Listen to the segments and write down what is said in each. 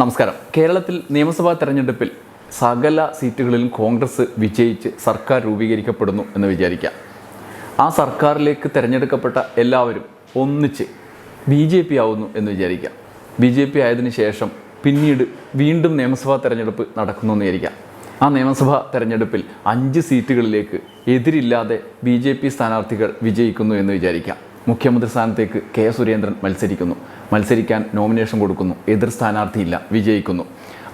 നമസ്കാരം. കേരളത്തിൽ നിയമസഭാ തെരഞ്ഞെടുപ്പിൽ സകല സീറ്റുകളിലും കോൺഗ്രസ് വിജയിച്ച് സർക്കാർ രൂപീകരിക്കപ്പെടുന്നു എന്ന് വിചാരിക്കാം. ആ സർക്കാരിലേക്ക് തിരഞ്ഞെടുക്കപ്പെട്ട എല്ലാവരും ഒന്നിച്ച് ബി ജെ പി ആവുന്നു എന്ന് വിചാരിക്കാം. ബി ജെ പി ആയതിനു ശേഷം പിന്നീട് വീണ്ടും നിയമസഭാ തെരഞ്ഞെടുപ്പ് നടക്കുന്നു എന്ന് വിചാരിക്കാം. ആ നിയമസഭാ തെരഞ്ഞെടുപ്പിൽ അഞ്ച് സീറ്റുകളിലേക്ക് എതിരില്ലാതെ ബി ജെ പി സ്ഥാനാർത്ഥികൾ വിജയിക്കുന്നു എന്ന് വിചാരിക്കാം. മുഖ്യമന്ത്രി സ്ഥാനത്തേക്ക് കെ സുരേന്ദ്രൻ മത്സരിക്കുന്നു. മത്സരിക്കാൻ നോമിനേഷൻ കൊടുക്കുന്നു. എതിർ സ്ഥാനാർത്ഥിയില്ല. വിജയിക്കുന്നു.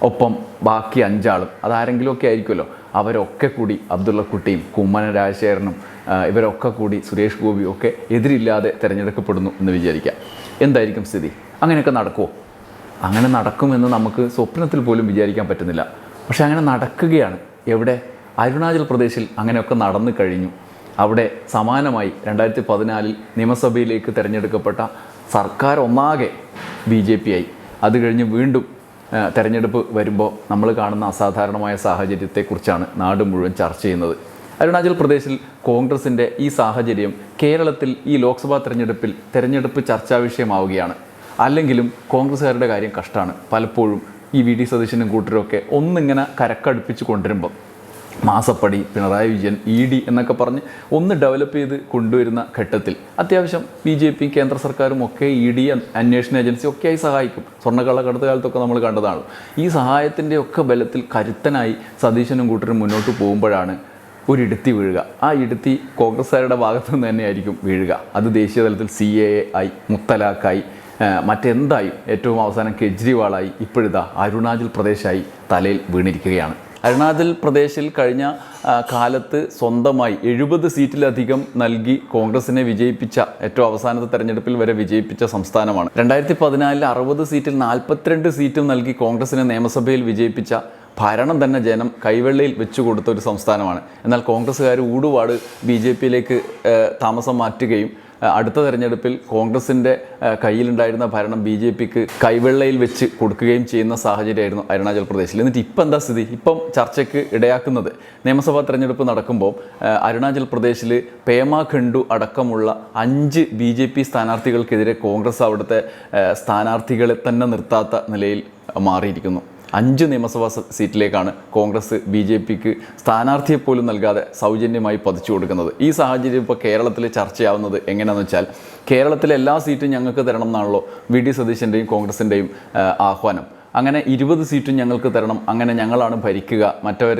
ഒപ്പം ബാക്കി അഞ്ചാളും അതാരെങ്കിലുമൊക്കെ ആയിരിക്കുമല്ലോ. അവരൊക്കെ കൂടി അബ്ദുള്ളക്കുട്ടിയും കുമ്മന രാജശേഖരനും ഇവരൊക്കെ കൂടി സുരേഷ് ഗോപിയും ഒക്കെ എതിരില്ലാതെ തിരഞ്ഞെടുക്കപ്പെടുന്നു എന്ന് വിചാരിക്കാം. എന്തായിരിക്കും സ്ഥിതി? അങ്ങനെയൊക്കെ നടക്കുമോ അങ്ങനെ നടക്കുമെന്ന് നമുക്ക് സ്വപ്നത്തിൽ പോലും വിചാരിക്കാൻ പറ്റുന്നില്ല. പക്ഷേ അങ്ങനെ നടക്കുകയാണ്. എവിടെ? അരുണാചൽ പ്രദേശിൽ അങ്ങനെയൊക്കെ നടന്നു കഴിഞ്ഞു. അവിടെ സമാനമായി രണ്ടായിരത്തി പതിനാലിൽ നിയമസഭയിലേക്ക് തിരഞ്ഞെടുക്കപ്പെട്ട സർക്കാർ ഒന്നാകെ ബി ജെ പി ആയി. അത് കഴിഞ്ഞ് വീണ്ടും തെരഞ്ഞെടുപ്പ് വരുമ്പോൾ നമ്മൾ കാണുന്ന അസാധാരണമായ സാഹചര്യത്തെക്കുറിച്ചാണ് നാട് മുഴുവൻ ചർച്ച ചെയ്യുന്നത്. അരുണാചൽ പ്രദേശിൽ കോൺഗ്രസിന്റെ ഈ സാഹചര്യം കേരളത്തിൽ ഈ ലോക്സഭാ തെരഞ്ഞെടുപ്പിൽ തെരഞ്ഞെടുപ്പ് ചർച്ചാ വിഷയമാവുകയാണ്. അല്ലെങ്കിലും കോൺഗ്രസ്സുകാരുടെ കാര്യം കഷ്ടമാണ് പലപ്പോഴും ഈ വി ഡി സതീശനും കൂട്ടരൊക്കെ ഒന്നിങ്ങനെ കരക്കടുപ്പിച്ച് കൊണ്ടുവരുമ്പം മാസപ്പടി പിണറായി വിജയൻ ഇ ഡി എന്നൊക്കെ പറഞ്ഞ് ഒന്ന് ഡെവലപ്പ് ചെയ്ത് കൊണ്ടുവരുന്ന ഘട്ടത്തിൽ അത്യാവശ്യം ബി ജെ പി കേന്ദ്ര സർക്കാരും ഒക്കെ ഇ ഡി അന്വേഷണ ഏജൻസി ഒക്കെയായി സഹായിക്കും. സ്വർണക്കള്ളക്കടത്ത് കാലത്തൊക്കെ നമ്മൾ കണ്ടതാണ്. ഈ സഹായത്തിന്റെ ഒക്കെ ബലത്തിൽ കരുത്തനായി സതീശനും കൂട്ടരും മുന്നോട്ട് പോകുമ്പോഴാണ് ഒരു ഇടുത്തി വീഴുക. ആ ഇടുത്തി കോൺഗ്രസ്സുകാരുടെ ഭാഗത്തു നിന്ന് തന്നെയായിരിക്കും വീഴുക. അത് ദേശീയ തലത്തിൽ സി എ ആയി മുത്തലാഖായി മറ്റെന്തായും ഏറ്റവും അവസാനം കെജ്രിവാളായി ഇപ്പോഴിതാ അരുണാചൽ പ്രദേശായി തലയിൽ വീണിരിക്കുകയാണ്. അരുണാചൽ പ്രദേശിൽ കഴിഞ്ഞ കാലത്ത് സ്വന്തമായി എഴുപത് സീറ്റിലധികം നൽകി കോൺഗ്രസിനെ വിജയിപ്പിച്ച ഏറ്റവും അവസാനത്തെ തെരഞ്ഞെടുപ്പിൽ വരെ വിജയിപ്പിച്ച സംസ്ഥാനമാണ്. രണ്ടായിരത്തി പതിനാലിൽ അറുപത് സീറ്റിൽ നാൽപ്പത്തിരണ്ട് സീറ്റും നൽകി കോൺഗ്രസിനെ നിയമസഭയിൽ വിജയിപ്പിച്ച ഭരണം തന്നെ ജനം കൈവെള്ളയിൽ വെച്ചു കൊടുത്ത ഒരു സംസ്ഥാനമാണ്. എന്നാൽ കോൺഗ്രസ്സുകാർ ഊടുപാട് ബി ജെ പിയിലേക്ക് താമസം മാറ്റുകയും അടുത്ത തെരഞ്ഞെടുപ്പിൽ കോൺഗ്രസിന്റെ കയ്യിലുണ്ടായിരുന്ന ഭരണം ബി ജെ പിക്ക് കൈവെള്ളയിൽ വെച്ച് കൊടുക്കുകയും ചെയ്യുന്ന സാഹചര്യമായിരുന്നു അരുണാചൽ പ്രദേശിൽ. എന്നിട്ട് ഇപ്പം എന്താ സ്ഥിതി? ഇപ്പം ചർച്ചയ്ക്ക് ഇടയാക്കുന്നത്. നിയമസഭാ തെരഞ്ഞെടുപ്പ് നടക്കുമ്പോൾ അരുണാചൽ പ്രദേശിൽ പേമ ഖണ്ഡു അടക്കമുള്ള അഞ്ച് ബി ജെ പി സ്ഥാനാർത്ഥികൾക്കെതിരെ കോൺഗ്രസ് അവിടുത്തെ സ്ഥാനാർത്ഥികളെ തന്നെ നിർത്താത്ത നിലയിൽ മാറിയിരിക്കുന്നു. അഞ്ച് നിയമസഭാ സീറ്റിലേക്കാണ് കോൺഗ്രസ് ബി ജെ പിക്ക് സ്ഥാനാർത്ഥിയെ പോലും നൽകാതെ സൗജന്യമായി പതിച്ചു കൊടുക്കുന്നത്. ഈ സാഹചര്യം ഇപ്പോൾ കേരളത്തിൽ ചർച്ചയാവുന്നത് എങ്ങനെയാണെന്ന് വെച്ചാൽ കേരളത്തിലെ എല്ലാ സീറ്റും ഞങ്ങൾക്ക് തരണം എന്നാണല്ലോ വി ഡി സതീശന്റെയും കോൺഗ്രസിന്റെയും ആഹ്വാനം. അങ്ങനെ ഇരുപത് സീറ്റും ഞങ്ങൾക്ക് തരണം. അങ്ങനെ ഞങ്ങളാണ് ഭരിക്കുക. മറ്റവർ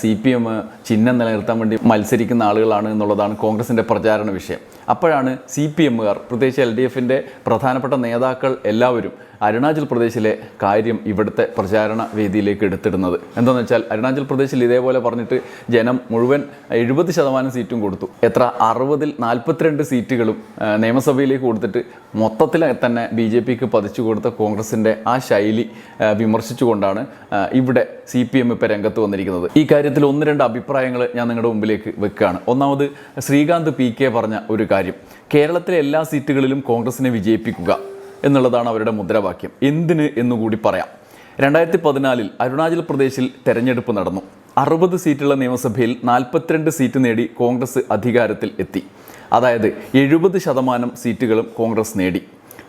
സി പി എം ചിഹ്നം നിലനിർത്താൻ വേണ്ടി മത്സരിക്കുന്ന ആളുകളാണ് എന്നുള്ളതാണ് കോൺഗ്രസിന്റെ പ്രചാരണ വിഷയം. അപ്പോഴാണ് സി പി എമ്മുകാർ പ്രത്യേകിച്ച് എൽ ഡി എഫിന്റെ പ്രധാനപ്പെട്ട നേതാക്കൾ എല്ലാവരും അരുണാചൽ പ്രദേശിലെ കാര്യം ഇവിടുത്തെ പ്രചാരണ വേദിയിലേക്ക് എടുത്തിടുന്നത്. എന്താണെന്ന് വെച്ചാൽ അരുണാചൽ പ്രദേശിൽ ഇതേപോലെ പറഞ്ഞിട്ട് ജനം മുഴുവൻ എഴുപത് ശതമാനം സീറ്റും കൊടുത്തു. എത്ര? അറുപതിൽ നാൽപ്പത്തിരണ്ട് സീറ്റുകളും നിയമസഭയിലേക്ക് കൊടുത്തിട്ട് മൊത്തത്തിൽ തന്നെ ബി ജെ പിക്ക് പതിച്ചു കൊടുത്ത കോൺഗ്രസിന്റെ ആ ശൈലി വിമർശിച്ചുകൊണ്ടാണ് ഇവിടെ സി പി എം ഇപ്പോൾ രംഗത്ത് വന്നിരിക്കുന്നത്. ഈ കാര്യത്തിൽ ഒന്ന് രണ്ട് അഭിപ്രായങ്ങൾ ഞാൻ നിങ്ങളുടെ മുമ്പിലേക്ക് വെക്കുകയാണ്. ഒന്നാമത് ശ്രീകാന്ത് പി കെ പറഞ്ഞ ഒരു കാര്യം. കേരളത്തിലെ എല്ലാ സീറ്റുകളിലും കോൺഗ്രസിനെ വിജയിപ്പിക്കുക. എന്നുള്ളതാണ് അവരുടെ മുദ്രാവാക്യം. എന്തിന് എന്നുകൂടി പറയാം. രണ്ടായിരത്തി പതിനാലിൽ അരുണാചൽ പ്രദേശിൽ തെരഞ്ഞെടുപ്പ് നടന്നു. അറുപത് സീറ്റുള്ള നിയമസഭയിൽ നാൽപ്പത്തിരണ്ട് സീറ്റ് നേടി കോൺഗ്രസ് അധികാരത്തിൽ എത്തി. അതായത് എഴുപത് ശതമാനം സീറ്റുകളും കോൺഗ്രസ് നേടി.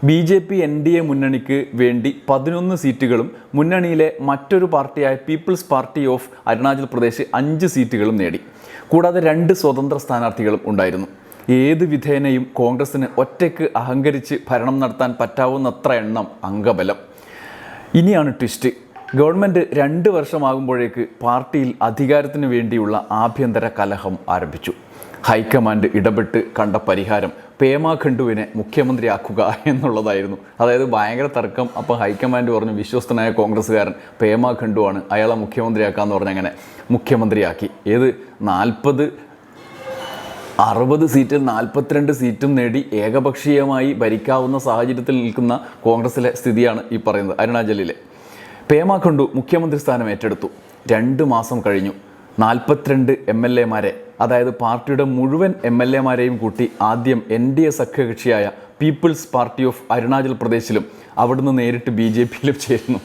B J P N D A മുന്നണിക്ക് വേണ്ടി പതിനൊന്ന് സീറ്റുകളും മുന്നണിയിലെ മറ്റൊരു പാർട്ടിയായ people's party of Arunachal Pradesh അഞ്ച് സീറ്റുകളും നേടി. കൂടാതെ രണ്ട് സ്വതന്ത്ര സ്ഥാനാർത്ഥികളും ഉണ്ടായിരുന്നു. ഏത് വിധേനയും കോൺഗ്രസിന് ഒറ്റയ്ക്ക് അഹങ്കരിച്ച് ഭരണം നടത്താൻ പറ്റാവുന്നത്ര എണ്ണം അംഗബലം. ഇനിയാണ് ട്വിസ്റ്റ്. ഗവൺമെന്റ് രണ്ട് വർഷമാകുമ്പോഴേക്ക് പാർട്ടിയിൽ അധികാരത്തിന് വേണ്ടിയുള്ള ആഭ്യന്തര കലഹം ആരംഭിച്ചു. ഹൈക്കമാൻഡ് ഇടപെട്ട് കണ്ട പരിഹാരം പേമ ഖണ്ഡുവിനെ മുഖ്യമന്ത്രിയാക്കുക എന്നുള്ളതായിരുന്നു. അതായത് ഭയങ്കര തർക്കം. അപ്പോൾ ഹൈക്കമാൻഡ് പറഞ്ഞു വിശ്വസ്തനായ കോൺഗ്രസ്സുകാരൻ പേമ ഖണ്ഡുവാണ്. അയാളെ മുഖ്യമന്ത്രിയാക്കാന്ന് പറഞ്ഞങ്ങനെ മുഖ്യമന്ത്രിയാക്കി. ഏത് നാൽപ്പത് അറുപത് സീറ്റിൽ നാൽപ്പത്തിരണ്ട് സീറ്റും നേടി ഏകപക്ഷീയമായി ഭരിക്കാവുന്ന സാഹചര്യത്തിൽ നിൽക്കുന്ന കോൺഗ്രസിലെ സ്ഥിതിയാണ് ഈ പറയുന്നത് അരുണാചലിലെ. പേമ ഖണ്ഡു മുഖ്യമന്ത്രി സ്ഥാനം ഏറ്റെടുത്തു. രണ്ട് മാസം കഴിഞ്ഞു. നാൽപ്പത്തിരണ്ട് എം എൽ എമാരെ അതായത് പാർട്ടിയുടെ മുഴുവൻ എം എൽ എമാരെയും കൂട്ടി ആദ്യം എൻ ഡി എ സഖ്യകക്ഷിയായ പീപ്പിൾസ് പാർട്ടി ഓഫ് അരുണാചൽ പ്രദേശിലും അവിടുന്ന് നേരിട്ട് ബി ജെ പിയിലും ചേരുന്നു.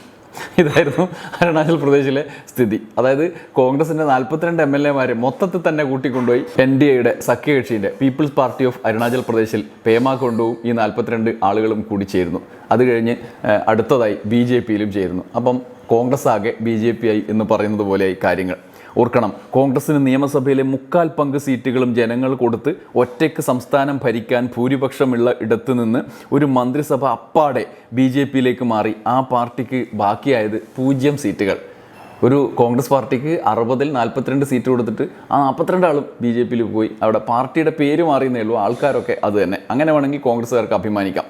ഇതായിരുന്നു അരുണാചൽ പ്രദേശിലെ സ്ഥിതി. അതായത് കോൺഗ്രസിന്റെ നാൽപ്പത്തിരണ്ട് എം എൽ എമാര് മൊത്തത്തിൽ തന്നെ കൂട്ടിക്കൊണ്ടുപോയി എൻ ഡി എയുടെ സഖ്യകക്ഷിന്റെ പീപ്പിൾസ് പാർട്ടി ഓഫ് അരുണാചൽ പ്രദേശിൽ പേമ കൊണ്ടുവും ഈ നാൽപ്പത്തിരണ്ട് ആളുകളും കൂടി ചേരുന്നു. അത് കഴിഞ്ഞ് അടുത്തതായി ബി ജെ പിയിലും ചേരുന്നു. അപ്പം കോൺഗ്രസ് ആകെ ബി ജെ പി ആയി എന്ന് പറയുന്നത് പോലെയായി കാര്യങ്ങൾ. ഓർക്കണം കോൺഗ്രസിന് നിയമസഭയിലെ മുക്കാൽ പങ്ക് സീറ്റുകളും ജനങ്ങൾ കൊടുത്ത് ഒറ്റയ്ക്ക് സംസ്ഥാനം ഭരിക്കാൻ ഭൂരിപക്ഷമുള്ള ഇടത്ത് നിന്ന് ഒരു മന്ത്രിസഭ അപ്പാടെ ബി ജെ പിയിലേക്ക് മാറി. ആ പാർട്ടിക്ക് ബാക്കിയായത് പൂജ്യം സീറ്റുകൾ. ഒരു കോൺഗ്രസ് പാർട്ടിക്ക് അറുപതിൽ നാൽപ്പത്തിരണ്ട് സീറ്റ് കൊടുത്തിട്ട് ആ നാൽപ്പത്തിരണ്ട് ആളും ബി ജെ പിയിൽ പോയി. അവിടെ പാർട്ടിയുടെ പേര് മാറിയെന്നേ ഉള്ളൂ. ആൾക്കാരൊക്കെ അത് തന്നെ. അങ്ങനെ വേണമെങ്കിൽ കോൺഗ്രസ്സുകാർക്ക് അഭിമാനിക്കാം.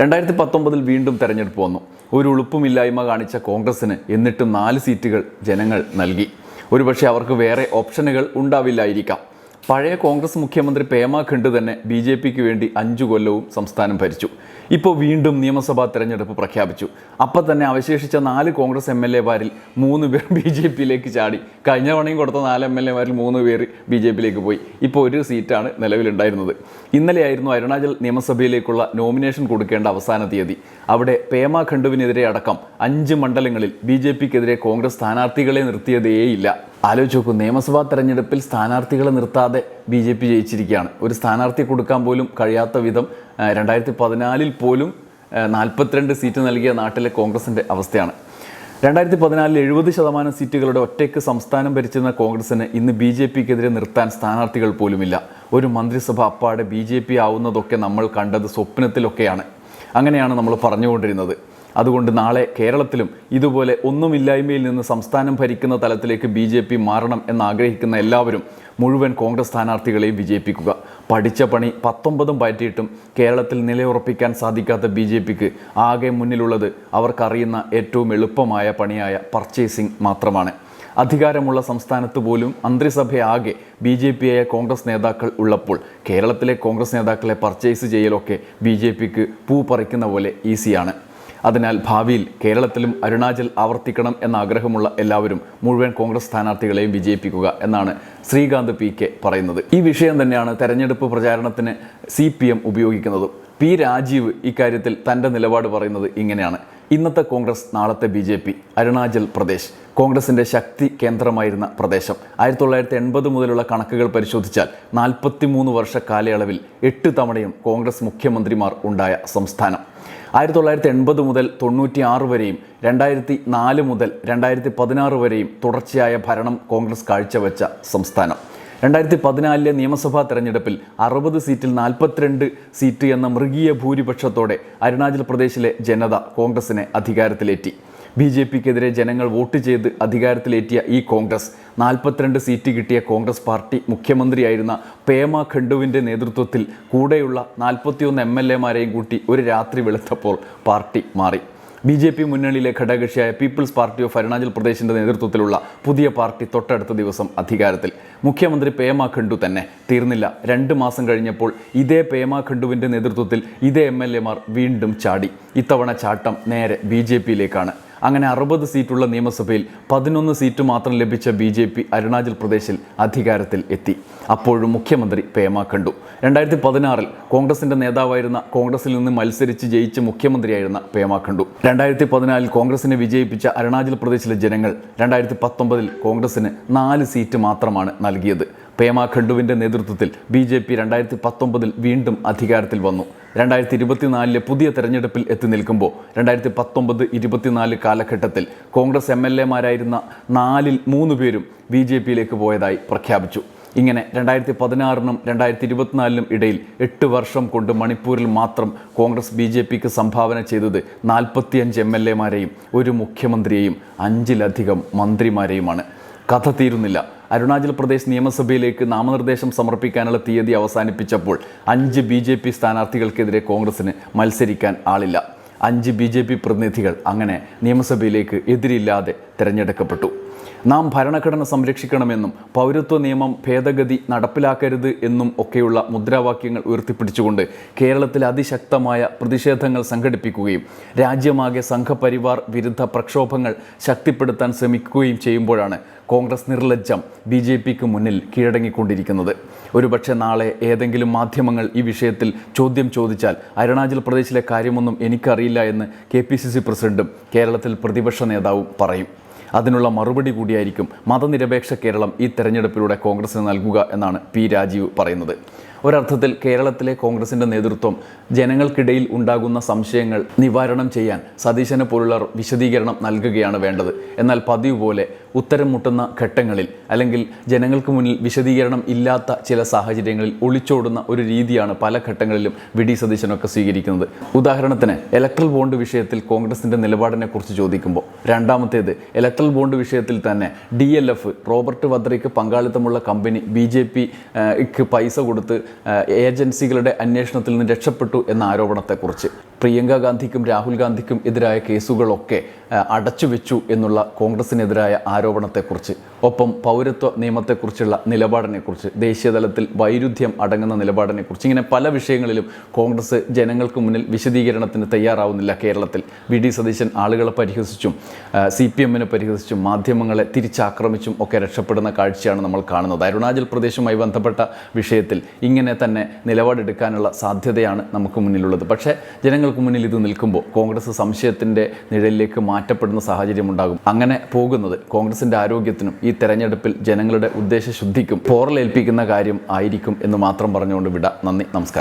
രണ്ടായിരത്തി പത്തൊമ്പതിൽ വീണ്ടും തെരഞ്ഞെടുപ്പ് വന്നു. ഒരു ഉളുപ്പുമില്ലായ്മ കാണിച്ച കോൺഗ്രസ്സിന് എന്നിട്ടും നാല് സീറ്റുകൾ ജനങ്ങൾ നൽകി. ഒരുപക്ഷെ അവർക്ക് വേറെ ഓപ്ഷനുകൾ ഉണ്ടാവില്ലായിരിക്കാം. പഴയ കോൺഗ്രസ് മുഖ്യമന്ത്രി പേമ ഖണ്ഡ് തന്നെ ബി ജെ പിക്ക് വേണ്ടി അഞ്ചു കൊല്ലവും സംസ്ഥാനം ഭരിച്ചു. ഇപ്പോൾ വീണ്ടും നിയമസഭാ തെരഞ്ഞെടുപ്പ് പ്രഖ്യാപിച്ചു. അപ്പം തന്നെ അവശേഷിച്ച നാല് കോൺഗ്രസ് എം എൽ എമാരിൽ മൂന്ന് പേർ ബി ജെ പിയിലേക്ക് ചാടി. കഴിഞ്ഞ തവണയും കൊടുത്ത നാല് എം എൽ എമാരിൽ മൂന്ന് പേർ ബി ജെ പിയിലേക്ക് പോയി. ഇപ്പോൾ ഒരു സീറ്റാണ് നിലവിലുണ്ടായിരുന്നത്. ഇന്നലെയായിരുന്നു അരുണാചൽ നിയമസഭയിലേക്കുള്ള നോമിനേഷൻ കൊടുക്കേണ്ട അവസാന തീയതി. അവിടെ പേമ ഖണ്ഡുവിനെതിരെ അടക്കം അഞ്ച് മണ്ഡലങ്ങളിൽ ബി ജെ പിക്കെതിരെ കോൺഗ്രസ് സ്ഥാനാർത്ഥികളെ നിർത്തിയതേയില്ല. ആലോചിച്ച് നോക്കൂ നിയമസഭാ തെരഞ്ഞെടുപ്പിൽ സ്ഥാനാർത്ഥികളെ നിർത്താതെ ബി ജെ പി ജയിച്ചിരിക്കുകയാണ്. ഒരു സ്ഥാനാർത്ഥി കൊടുക്കാൻ പോലും കഴിയാത്ത വിധം രണ്ടായിരത്തി പതിനാലിൽ പോലും നാൽപ്പത്തിരണ്ട് സീറ്റ് നൽകിയ നാട്ടിലെ കോൺഗ്രസിന്റെ അവസ്ഥയാണ്. രണ്ടായിരത്തി പതിനാലിൽ എഴുപത് ശതമാനം സീറ്റുകളുടെ ഒറ്റയ്ക്ക് സംസ്ഥാനം ഭരിച്ചിരുന്ന കോൺഗ്രസിന് ഇന്ന് ബി ജെ പിക്കെതിരെ നിർത്താൻ സ്ഥാനാർത്ഥികൾ പോലുമില്ല. ഒരു മന്ത്രിസഭ അപ്പാടെ ബി ജെ പി ആവുന്നതൊക്കെ നമ്മൾ കണ്ടത് സ്വപ്നത്തിലൊക്കെയാണ്. അങ്ങനെയാണ് നമ്മൾ പറഞ്ഞുകൊണ്ടിരുന്നത്. അതുകൊണ്ട് നാളെ കേരളത്തിലും ഇതുപോലെ ഒന്നുമില്ലായ്മയിൽ നിന്ന് സംസ്ഥാനം ഭരിക്കുന്ന തലത്തിലേക്ക് ബി ജെ പി മാറണം എന്നാഗ്രഹിക്കുന്ന എല്ലാവരും മുഴുവൻ കോൺഗ്രസ് സ്ഥാനാർത്ഥികളെയും വിജയിപ്പിക്കുക. പഠിച്ച പണി പത്തൊമ്പതും പറ്റിയിട്ടും കേരളത്തിൽ നിലയുറപ്പിക്കാൻ സാധിക്കാത്ത ബി ജെ പിക്ക് ആകെ മുന്നിലുള്ളത് അവർക്കറിയുന്ന ഏറ്റവും എളുപ്പമായ പണിയായ പർച്ചേസിംഗ് മാത്രമാണ്. അധികാരമുള്ള സംസ്ഥാനത്ത് പോലും മന്ത്രിസഭയാകെ ബി ജെ പിയായ കോൺഗ്രസ് നേതാക്കൾ ഉള്ളപ്പോൾ കേരളത്തിലെ കോൺഗ്രസ് നേതാക്കളെ പർച്ചേസ് ചെയ്യലൊക്കെ ബി ജെ പിക്ക് പൂ പറിക്കുന്ന പോലെ ഈസിയാണ്. അതിനാൽ ഭാവിയിൽ കേരളത്തിലും അരുണാചൽ ആവർത്തിക്കണം എന്ന ആഗ്രഹമുള്ള എല്ലാവരും മുഴുവൻ കോൺഗ്രസ് സ്ഥാനാർത്ഥികളെയും വിജയിപ്പിക്കുക എന്നാണ് ശ്രീകാന്ത് പി കെ പറയുന്നത്. ഈ വിഷയം തന്നെയാണ് തെരഞ്ഞെടുപ്പ് പ്രചാരണത്തിന് സി പി എം ഉപയോഗിക്കുന്നതും. പി രാജീവ് ഇക്കാര്യത്തിൽ തന്റെ നിലപാട് പറയുന്നത് ഇങ്ങനെയാണ്. ഇന്നത്തെ കോൺഗ്രസ് നാളത്തെ B J P Arunachal Pradesh. കോൺഗ്രസിന്റെ ശക്തി കേന്ദ്രമായിരുന്ന പ്രദേശം. ആയിരത്തി തൊള്ളായിരത്തി എൺപത് മുതലുള്ള കണക്കുകൾ പരിശോധിച്ചാൽ നാൽപ്പത്തി മൂന്ന് വർഷ കാലയളവിൽ എട്ട് തവണയും കോൺഗ്രസ് മുഖ്യമന്ത്രിമാർ ഉണ്ടായ സംസ്ഥാനം. ആയിരത്തി തൊള്ളായിരത്തി എൺപത് മുതൽ തൊണ്ണൂറ്റി ആറ് വരെയും രണ്ടായിരത്തി നാല് മുതൽ രണ്ടായിരത്തി പതിനാറ് വരെയും തുടർച്ചയായ ഭരണം കോൺഗ്രസ് കാഴ്ചവെച്ച സംസ്ഥാനം. രണ്ടായിരത്തി പതിനാലിലെ നിയമസഭാ തെരഞ്ഞെടുപ്പിൽ അറുപത് സീറ്റിൽ നാൽപ്പത്തിരണ്ട് സീറ്റ് എന്ന മൃഗീയ ഭൂരിപക്ഷത്തോടെ അരുണാചൽ പ്രദേശിലെ ജനത കോൺഗ്രസിനെ അധികാരത്തിലേറ്റി. ബി ജെ പിക്കെതിരെ ജനങ്ങൾ വോട്ട് ചെയ്ത് അധികാരത്തിലേറ്റിയ ഈ കോൺഗ്രസ്. നാൽപ്പത്തിരണ്ട് സീറ്റ് കിട്ടിയ കോൺഗ്രസ് പാർട്ടി മുഖ്യമന്ത്രിയായിരുന്ന പേമ ഖണ്ഡുവിന്റെ നേതൃത്വത്തിൽ കൂടെയുള്ള നാൽപ്പത്തിയൊന്ന് എം എൽ എമാരെയും കൂട്ടി ഒരു രാത്രി വെളുത്തപ്പോൾ പാർട്ടി മാറി. ബി ജെ പി മുന്നണിയിലെ ഘടകകക്ഷിയായ പീപ്പിൾസ് പാർട്ടി ഓഫ് അരുണാചൽ പ്രദേശിന്റെ നേതൃത്വത്തിലുള്ള പുതിയ പാർട്ടി തൊട്ടടുത്ത ദിവസം അധികാരത്തിൽ. മുഖ്യമന്ത്രി പേമ ഖണ്ഡു തന്നെ തീർന്നില്ല. രണ്ട് മാസം കഴിഞ്ഞപ്പോൾ ഇതേ പേമ ഖണ്ഡുവിന്റെ നേതൃത്വത്തിൽ ഇതേ എം വീണ്ടും ചാടി. ഇത്തവണ ചാട്ടം നേരെ ബി ജെ പിയിലേക്കാണ്. അങ്ങനെ അറുപത് സീറ്റുള്ള നിയമസഭയിൽ പതിനൊന്ന് സീറ്റ് മാത്രം ലഭിച്ച ബി ജെ പി അരുണാചൽ പ്രദേശിൽ അധികാരത്തിൽ എത്തി. അപ്പോഴും മുഖ്യമന്ത്രി പേമ കണ്ടു. രണ്ടായിരത്തി പതിനാറിൽ കോൺഗ്രസിന്റെ നേതാവായിരുന്ന കോൺഗ്രസിൽ നിന്ന് മത്സരിച്ച് ജയിച്ച മുഖ്യമന്ത്രിയായിരുന്ന പേമ കണ്ടു. രണ്ടായിരത്തി പതിനാലിൽ കോൺഗ്രസിനെ വിജയിപ്പിച്ച അരുണാചൽ പ്രദേശിലെ ജനങ്ങൾ രണ്ടായിരത്തി പത്തൊമ്പതിൽ കോൺഗ്രസിന് നാല് സീറ്റ് മാത്രമാണ് നൽകിയത്. പേമ ഖണ്ഡുവിന്റെ നേതൃത്വത്തിൽ ബി ജെ പി രണ്ടായിരത്തി പത്തൊമ്പതിൽ വീണ്ടും അധികാരത്തിൽ വന്നു. രണ്ടായിരത്തി ഇരുപത്തിനാലിലെ പുതിയ തെരഞ്ഞെടുപ്പിൽ എത്തി നിൽക്കുമ്പോൾ രണ്ടായിരത്തി പത്തൊമ്പത് ഇരുപത്തിനാല് കാലഘട്ടത്തിൽ കോൺഗ്രസ് എം എൽ എമാരായിരുന്ന നാലിൽ മൂന്ന് പേരും ബി ജെ പിയിലേക്ക് പോയതായി പ്രഖ്യാപിച്ചു. ഇങ്ങനെ രണ്ടായിരത്തി പതിനാറിനും രണ്ടായിരത്തി ഇരുപത്തിനാലിനും ഇടയിൽ എട്ട് വർഷം കൊണ്ട് മണിപ്പൂരിൽ മാത്രം കോൺഗ്രസ് ബി ജെ പിക്ക് സംഭാവന ചെയ്തത് നാൽപ്പത്തിയഞ്ച് എം എൽ എമാരെയും ഒരു മുഖ്യമന്ത്രിയെയും അഞ്ചിലധികം മന്ത്രിമാരെയുമാണ്. കഥ തീരുന്നില്ല. അരുണാചൽ പ്രദേശ് നിയമസഭയിലേക്ക് നാമനിർദ്ദേശം സമർപ്പിക്കാനുള്ള തീയതി അവസാനിപ്പിച്ചപ്പോൾ അഞ്ച് ബി ജെ പി സ്ഥാനാർത്ഥികൾക്കെതിരെ കോൺഗ്രസിന് മത്സരിക്കാൻ ആളില്ല. അഞ്ച് ബി ജെ പി പ്രതിനിധികൾ അങ്ങനെ നിയമസഭയിലേക്ക് എതിരില്ലാതെ തിരഞ്ഞെടുക്കപ്പെട്ടു. നാം ഭരണഘടന സംരക്ഷിക്കണമെന്നും പൗരത്വ നിയമം ഭേദഗതി നടപ്പിലാക്കരുത് എന്നും ഒക്കെയുള്ള മുദ്രാവാക്യങ്ങൾ ഉയർത്തിപ്പിടിച്ചുകൊണ്ട് കേരളത്തിൽ അതിശക്തമായ പ്രതിഷേധങ്ങൾ സംഘടിപ്പിക്കുകയും രാജ്യമാകെ സംഘപരിവാർ വിരുദ്ധ പ്രക്ഷോഭങ്ങൾ ശക്തിപ്പെടുത്താൻ ശ്രമിക്കുകയും ചെയ്യുമ്പോഴാണ് കോൺഗ്രസ് നിർലജ്ജം ബി ജെ പിക്ക് മുന്നിൽ കീഴടങ്ങിക്കൊണ്ടിരിക്കുന്നത്. ഒരുപക്ഷെ നാളെ ഏതെങ്കിലും മാധ്യമങ്ങൾ ഈ വിഷയത്തിൽ ചോദ്യം ചോദിച്ചാൽ അരുണാചൽ പ്രദേശിലെ കാര്യമൊന്നും എനിക്കറിയില്ല എന്ന് കെ പി സി സി പ്രസിഡന്റും കേരളത്തിൽ പ്രതിപക്ഷ നേതാവും പറയും. അതിനുള്ള മറുപടി കൂടിയായിരിക്കും മതനിരപേക്ഷ കേരളം ഈ തെരഞ്ഞെടുപ്പിലൂടെ കോൺഗ്രസിന് നൽകുക എന്നാണ് പി രാജീവ് പറയുന്നത്. ഒരർത്ഥത്തിൽ കേരളത്തിലെ കോൺഗ്രസിന്റെ നേതൃത്വം ജനങ്ങൾക്കിടയിൽ ഉണ്ടാകുന്ന സംശയങ്ങൾ നിവാരണം ചെയ്യാൻ സതീശനെ പോലുള്ളവർ വിശദീകരണം നൽകുകയാണ് വേണ്ടത്. എന്നാൽ പതിവ് പോലെ ഉത്തരം മുട്ടുന്ന ഘട്ടങ്ങളിൽ അല്ലെങ്കിൽ ജനങ്ങൾക്ക് മുന്നിൽ വിശദീകരണം ഇല്ലാത്ത ചില സാഹചര്യങ്ങളിൽ ഒളിച്ചോടുന്ന ഒരു രീതിയാണ് പല ഘട്ടങ്ങളിലും വി ഡി സതീശനൊക്കെ സ്വീകരിക്കുന്നത്. ഉദാഹരണത്തിന് ഇലക്ട്രൽ ബോണ്ട് വിഷയത്തിൽ കോൺഗ്രസിന്റെ നിലപാടിനെക്കുറിച്ച് ചോദിക്കുമ്പോൾ രണ്ടാമത്തേത് ഇലക്ട്രൽ ബോണ്ട് വിഷയത്തിൽ തന്നെ ഡി എൽ എഫ് റോബർട്ട് വദ്രയ്ക്ക് പങ്കാളിത്തമുള്ള കമ്പനി ബി ജെ പിക്ക് പൈസ കൊടുത്ത് ഏജൻസികളുടെ അന്വേഷണത്തിൽ നിന്ന് രക്ഷപ്പെട്ടു എന്ന ആരോപണത്തെക്കുറിച്ച്. പ്രിയങ്ക ഗാന്ധിക്കും രാഹുൽ ഗാന്ധിക്കും എതിരായ കേസുകളൊക്കെ അടച്ചു അടച്ചുവെച്ചു എന്നുള്ള കോൺഗ്രസിനെതിരായ ആരോപണത്തെക്കുറിച്ച്. ഒപ്പം പൗരത്വ നിയമത്തെക്കുറിച്ചുള്ള നിലപാടിനെക്കുറിച്ച് ദേശീയതലത്തിൽ വൈരുദ്ധ്യം അടങ്ങുന്ന നിലപാടിനെക്കുറിച്ച്. ഇങ്ങനെ പല വിഷയങ്ങളിലും കോൺഗ്രസ് ജനങ്ങൾക്ക് മുന്നിൽ വിശദീകരണത്തിന് തയ്യാറാവുന്നില്ല കേരളത്തിൽ. വി ഡി സതീശൻ ആളുകളെ പരിഹസിച്ചും സി പി എമ്മിനെ പരിഹസിച്ചും മാധ്യമങ്ങളെ തിരിച്ചാക്രമിച്ചും ഒക്കെ രക്ഷപ്പെടുന്ന കാഴ്ചയാണ് നമ്മൾ കാണുന്നത്. അരുണാചൽ പ്രദേശുമായി ബന്ധപ്പെട്ട വിഷയത്തിൽ ഇങ്ങനെ തന്നെ നിലപാടെടുക്കാനുള്ള സാധ്യതയാണ് നമുക്ക് മുന്നിലുള്ളത്. പക്ഷേ ജനങ്ങൾക്ക് മുന്നിൽ ഇത് നിൽക്കുമ്പോൾ കോൺഗ്രസ് സംശയത്തിന്റെ നിഴലിലേക്ക് മാറ്റപ്പെടുന്ന സാഹചര്യമുണ്ടാകും. അങ്ങനെ പോകുന്നത് കോൺഗ്രസിന്റെ ആരോഗ്യത്തിനും ഈ തെരഞ്ഞെടുപ്പിൽ ജനങ്ങളുടെ ഉദ്ദേശശുദ്ധിക്കും പോറലേൽപ്പിക്കുന്ന കാര്യം ആയിരിക്കും എന്ന് മാത്രം പറഞ്ഞുകൊണ്ട് വിട. നന്ദി നമസ്കാരം.